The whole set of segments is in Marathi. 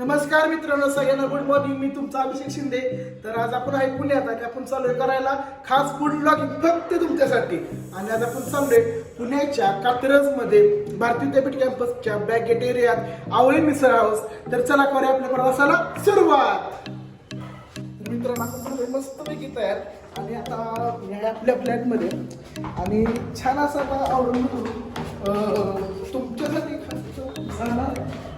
नमस्कार मित्रांनो सगळ्यांना गुड मॉर्निंग मी तुमचा अभिषेक शिंदे. तर आज आपण आहे पुण्यात आणि आपण चालू करायला खास फूड ब्लॉगिंग फक्त तुमच्यासाठी. आणि आज आपण चाललोय पुण्याच्या कात्रजमध्ये भारतीय विद्यापीठ कॅम्पसच्या बॅगेट एरियात आवळी मिसळ हाऊस तर चला करूया आपल्या प्रवासाला सुरुवात. मित्रांनो आपण झालोय मस्तपैकी तयार. आणि आता आपल्या फ्लॅटमध्ये आणि छान असं आता आवडून तुमच्यासाठी खास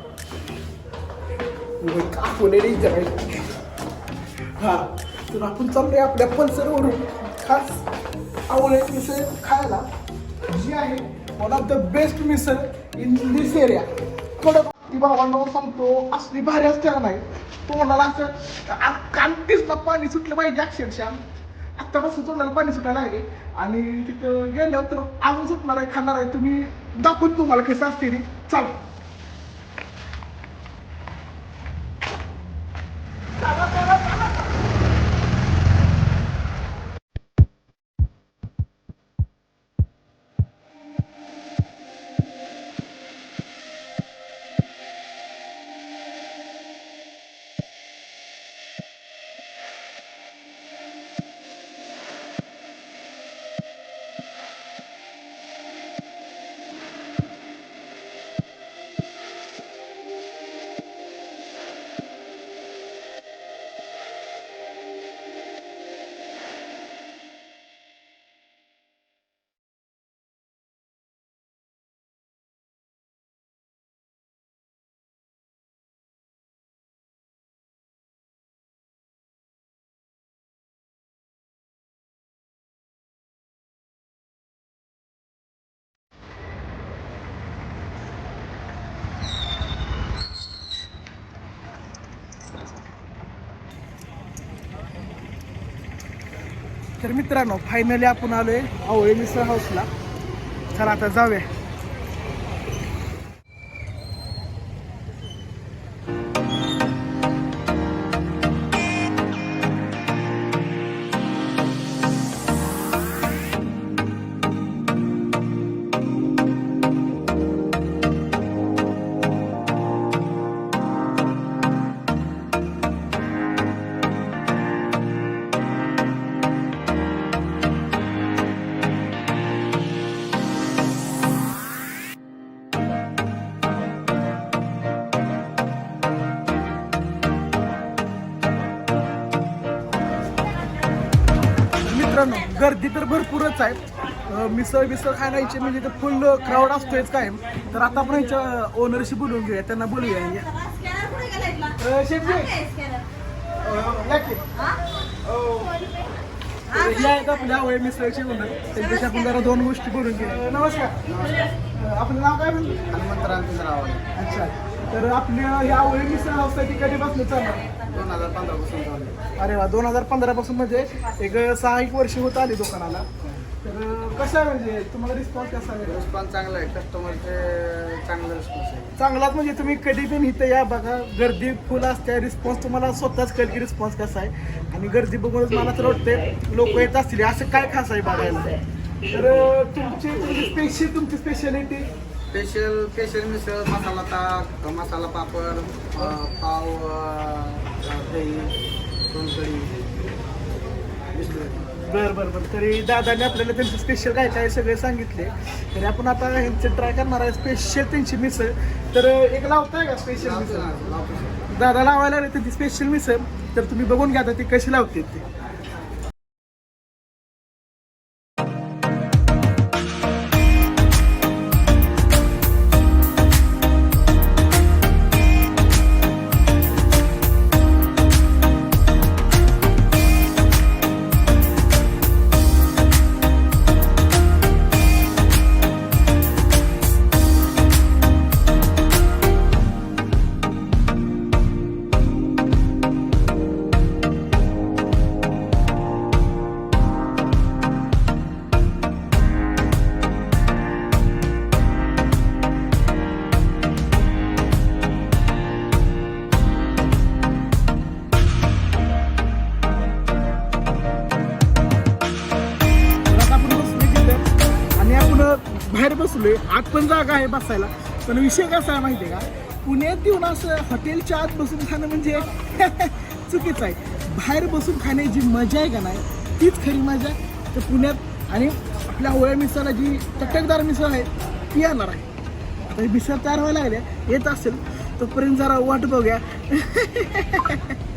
का कोणी नाही जगायची हा तर आपण चाललोय आपल्या पल्सरवरून. खास आवळे मिसळ खायला. जी आहे one of the best misal in this area कडक. ती भावांना हो सांगतो असली भारी असते का नाही? तोंडाला असं कांतीच ना पाणी सुटलं पाहिजे अक्षरशः. आत्तापासून तोंडाला पाणी सुटायला आहे आणि तिथं गेल्यावर तर अजून सुटणार आहे खाणार आहे. तुम्ही दाखवून तुम्हाला कसं असते रे चाल. तर मित्रांनो फायनली आपण आलोय आवळे मिसळ हाऊसला चला आता जाऊया. गर्दी तर भरपूरच आहे. मिसळ मिसळ खायला यायचे म्हणजे तर फुल क्राऊड असतोयच कायम. तर आता आपण याच्या ओनरशी बोलून घेऊया त्यांना बोलूया आपल्या आवळे मिसळचे ओनर त्यांच्याशी आपण जरा दोन गोष्टी बोलून घेऊया. नमस्कार. आपलं नाव काय म्हणलं हनुमंतराव राव अच्छा. तर आपल्या ह्या आवळे मिसळ हाऊससाठी कधीपासून चालणार दोन हजार पंधरा पासून चालू. अरे वा दोन हजार पंधरा पासून म्हणजे एक सहा एक वर्ष होत आली दुकानाला. तर कसं आहे म्हणजे तुम्हाला रिस्पॉन्स कसा आहे? रिस्पॉन्स चांगला आहे. कस्टमरचे चांगला रिस्पॉन्स आहे. चांगलाच म्हणजे तुम्ही कधी पण इथं या बघा गर्दी फुल असते. रिस्पॉन्स तुम्हाला स्वतःच कळेल की रिस्पॉन्स कसा आहे. आणि गर्दी बघूनच मला तर वाटते लोक येत असतील. असं काय खास आहे बघायला? तर तुमची तुमची स्पेशल तुमची speciality special special misal masala ताक मसाला पापड अं, पाव अं, दही सोनकढी बरं बरं बरं. तरी दादाने आपल्याला त्यांचं स्पेशल काय काय सगळे सांगितले. तरी आपण आता ह्यांचं ट्राय करणार आहे स्पेशल त्यांची मिसळ. तर एक लावताय का स्पेशल मिसळ? दादा लावायला आले त्यांची स्पेशल मिसळ. तर तुम्ही बघून घ्या आता ती कशी लावते ती. बाहेर बसलोय आत पण जागा आहे बसायला. पण विषय कसा आहे माहिती आहे का? पुण्यात येऊन असं हॉटेलच्या आत बसून खाणं म्हणजे चुकीचं आहे. बाहेर बसून खाण्याची मजा आहे का नाही तीच खरी मजा तर पुण्यात आणि आपल्या ओळ्या मिसळला जी चटकदार मिसळ आहे ती येणार आहे. आता मिसळ तयार व्हायला लागल्या येत असेल तोपर्यंत जरा वाट बघूया.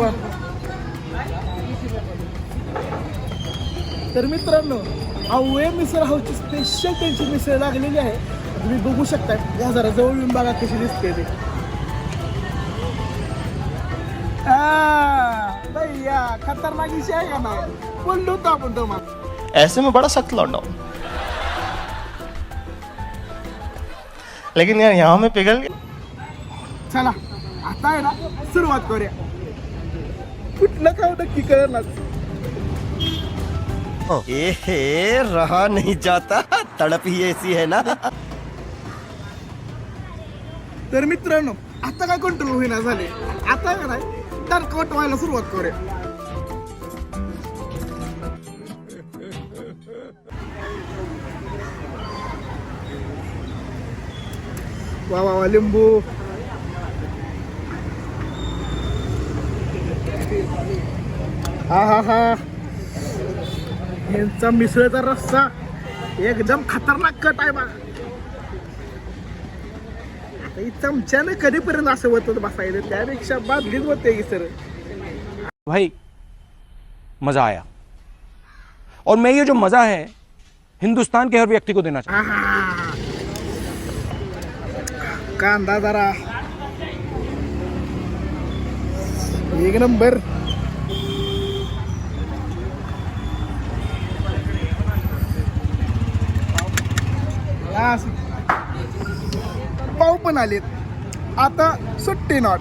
वा. तर मित्रांनो अवळे मिसळ हाऊसची स्पेशल त्यांची मिसळ लागलेली आहे. तुम्ही बघू शकता या जरा जवळ येऊन बघा कशी दिसते ते. खतरनाक विषय आहे का नाही? बोललो होतो आपण तुम्हाला ऐसे में बड़ा सख्त लौंडा हूँ लेकिन यार यहाँ में पिघल गया. चला आता आहे ना सुरुवात करूया. कुठलं खाऊ नक्की? कळणार ए हे रहा नहीं जाता. तड़प ही ऐसी है ना. तर मित्रांनो आता काय कंट्रोल होईना झाले. आता का नाही टर्कवट व्हायला सुरुवात करूया. वा वा वा लिंबू. हा हा हा. यांचा मिसळचा रस्सा एकदम खतरनाक कट आहे बा आता ही चमच्यानं कधीपर्यंत असं होतं बसायचं? त्यापेक्षा बादलीच होते की सर भाई मज़ा आया. और मैं ये जो मज़ा है हिंदुस्तान के हर व्यक्ति को देना चाहता. कांदा जरा. एक नंबर लास. पाव पण आलेत. आता सुट्टी नॉट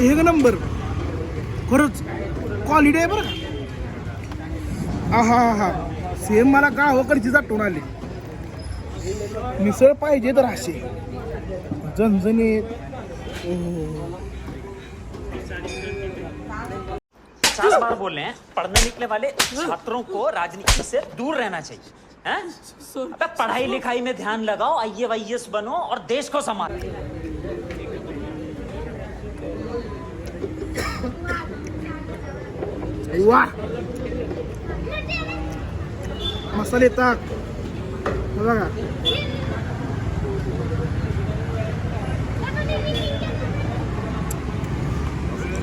एक नंबर. खरंच. क्वालिटी आहे बरं का? हा हा हा सेम मला गावाकडची आठवण आली. मिसळ पाहिजे तर असे झणझणीत पचास बार बोल रहे हैं पढ़ने निकले वाले छात्रों को राजनीति से दूर रहना चाहिए हैं? अबे पढ़ाई लिखाई में ध्यान लगाओ आई वाई बनो और देश को संभालो। वा मसाले ताक। बघा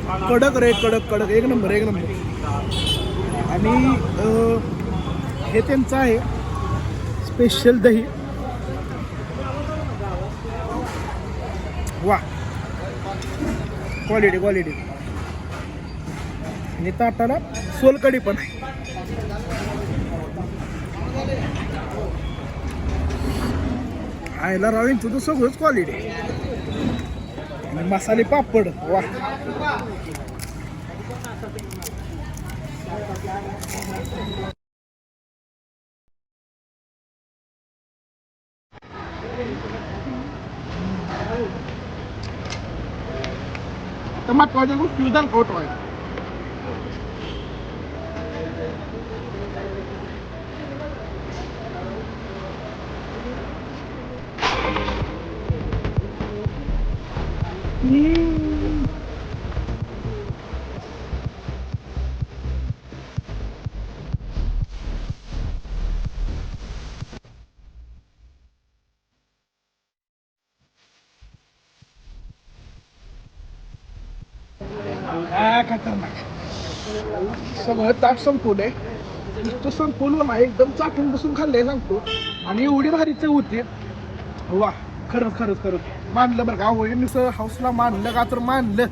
कडक रे कडक कडक. एक नंबर एक नंबर. आणि हे त्यांचं आहे. स्पेशल दही. वा. Quality quality. आणि ताटाला सोलकडी पण आहे. आयला रावींचं तर सगळंच क्वालिटी आणि मसाले पापड. वा. तर महत्त्वाच्या गोष्टी विधान खोट आहे काय खतरनाक. सगळं ताट संपवलंय. नुसतं संपवलं नाही एकदम चाटून बसून खाल्लंय सांगतो. आणि एवढी भारी चव होती. वा खरंच खरंच खरंच. मानलं बरं का? होईल सर हाऊसला मानलं का? तर मानलं.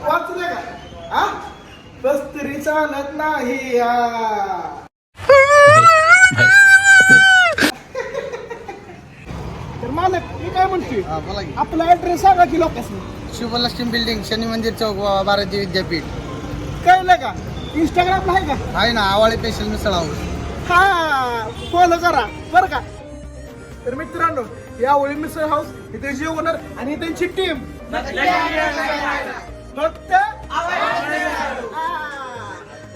वाचलं का? तरी चालत नाही मालक मी काय म्हणतोय हा बोला की. आपला ऍड्रेस सांगा की लोकेशन शुभलक्ष्मी बिल्डिंग शनी मंदिर चौक वा- बाराजी विद्यापीठ. कळलं का? इंस्टाग्रामला आहे का? आहे ना आवाळे स्पेशल मिसळ हाऊस हा फॉलो करा बरं का? तर मित्रांनो या ओळी मिसळ हाऊस इथे जे ओनर आणि त्यांची टीम फक्त हा.